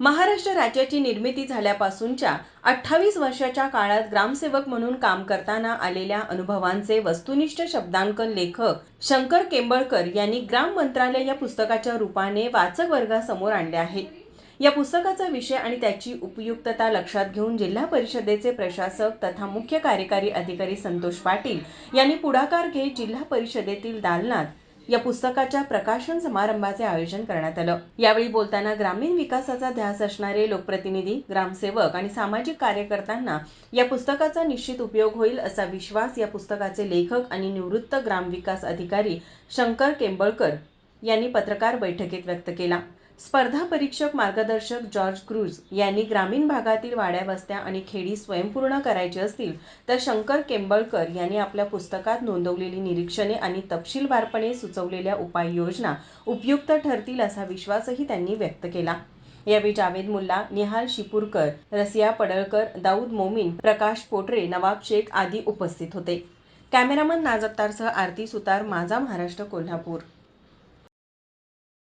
महाराष्ट्र राज्याची निर्मिती झाल्यापासूनच्या अठ्ठावीस वर्षाच्या काळात ग्रामसेवक म्हणून काम करताना आलेल्या अनुभवांचे वस्तुनिष्ठ शब्दांकन लेखक शंकर केंबळकर यांनी ग्राम मंत्रालय या पुस्तकाच्या रूपाने वाचक वर्गासमोर आणले आहे या पुस्तकाचा विषय आणि त्याची उपयुक्तता लक्षात घेऊन जिल्हा परिषदेचे प्रशासक तथा मुख्य कार्यकारी अधिकारी संतोष पाटील यांनी पुढाकार घेत जिल्हा परिषदेतील दालनात या पुस्तकाच्या प्रकाशन समारंभाचे आयोजन करण्यात आलं. यावेळी बोलताना ग्रामीण विकासाचा ध्यास असणारे लोकप्रतिनिधी ग्रामसेवक आणि सामाजिक कार्यकर्त्यांना या पुस्तकाचा निश्चित उपयोग होईल असा विश्वास या पुस्तकाचे लेखक आणि निवृत्त ग्रामविकास अधिकारी शंकर केंबळकर यांनी पत्रकार बैठकीत व्यक्त केला. स्पर्धा परीक्षक मार्गदर्शक जॉर्ज क्रूज यांनी ग्रामीण भागातील वाड्या वस्त्या आणि खेडी स्वयंपूर्ण करायची असतील तर शंकर केंबळकर यांनी आपल्या पुस्तकात नोंदवलेली निरीक्षणे आणि तपशीलवारपणे सुचवलेल्या उपाययोजना उपयुक्त ठरतील असा विश्वासही त्यांनी व्यक्त केला. यावेळी जावेद मुल्ला निहाल शिपूरकर रसिया पडळकर दाऊद मोमीन प्रकाश पोटरे नवाब शेख आदी उपस्थित होते. कॅमेरामन नाजक्तारसह आरती सुतार माझा महाराष्ट्र कोल्हापूर.